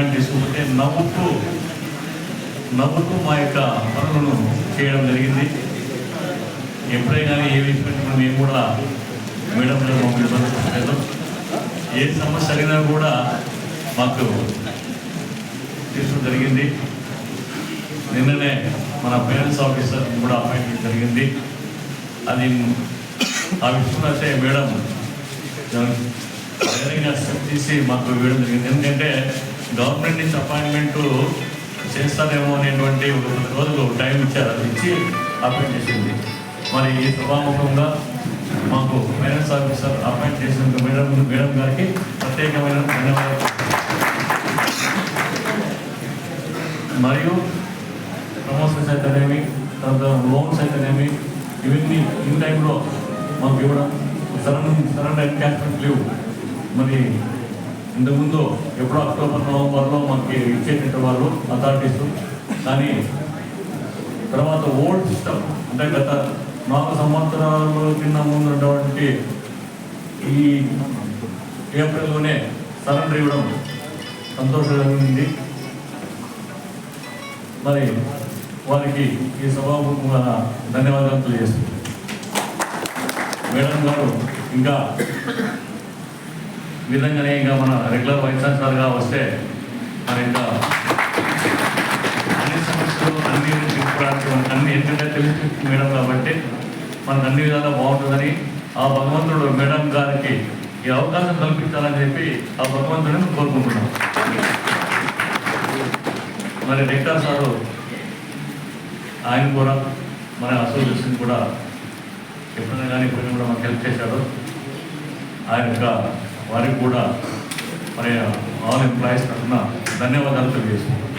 Demand తీసుకుంటే నవ్వుతూ నవ్వుతూ మా యొక్క పనులను చేయడం జరిగింది. ఎప్పుడైనా ఏ విషయంలో మేము కూడా మేడం గారు మమ్మల్ని ఇబ్బంది ఏ సమస్య అయినా కూడా మాకు తీసుకోవడం జరిగింది. నిన్ననే మన పేరెంట్స్ ఆఫీసర్ కూడా అపాయింట్మెంట్ జరిగింది. అది ఆ విషయంలో అయితే మేడం ధైర్యంగా స్టెప్ తీసి మాకు వేయడం జరిగింది. ఎందుకంటే గవర్నమెంట్ నుంచి అపాయింట్మెంట్ చేస్తారేమో అనేటువంటి ఒక పది రోజులు టైం ఇచ్చారు. అది ఇచ్చి అపాయింట్ చేసింది. మరి ఈ సభాముఖంగా మాకు ఫైనాన్స్ ఆఫీసర్ అపాయింట్ చేసిన మేడం మేడం గారికి ప్రత్యేకమైన ధన్యవాదాలు. మరియు ప్రమోషన్స్ అయితేనేమి తర్వాత లోన్స్ అయితేనేమి ఇవన్నీ ఇన్ టైంలో మాకు ఇవ్వడం సడన్ సడన్ ఎన్కాష్మెంట్ లీవ్. మరి ఇంతకుముందు ఎప్పుడో అక్టోబర్ నవంబర్లో మనకి ఇచ్చేటట్టు వాళ్ళు అథారిటీస్ కానీ తర్వాత ఓల్డ్ సిస్టమ్ అంటే గత నాలుగు సంవత్సరాల కింద ముందు ఉన్నటువంటి ఈ ఏప్రిల్లోనే సరెండర్ ఇవ్వడం సంతోషకరమైంది మరి వారికి ఈ సభాముఖంగా ధన్యవాదాలు తెలియజేస్తున్నాను. మేడం గారు ఇంకా విధంగానే ఇంకా మన రెగ్యులర్ వైస్ ఛాన్సలర్గా వస్తే మరి ఇంకా అన్ని సమస్యలు అన్ని తీసుకోవడానికి అన్ని ఎందుకంటే తెలిసి మేడం కాబట్టి మనకు అన్ని విధాలా బాగుంటుందని ఆ భగవంతుడు మేడం గారికి ఈ అవకాశం కల్పించాలని చెప్పి ఆ భగవంతుడిని కోరుకుంటున్నాం. మరి రెక్టర్ సారు ఆయన కూడా మన అసోసియేషన్ కూడా ఎప్పుడైనా కానీ ఇప్పుడు కూడా మనకు హెల్ప్ చేశారు. ఆయన యొక్క వారికి కూడా మరి ఆల్ ఎంప్లాయీస్ తరఫున ధన్యవాదాలు తెలియజేస్తున్నాను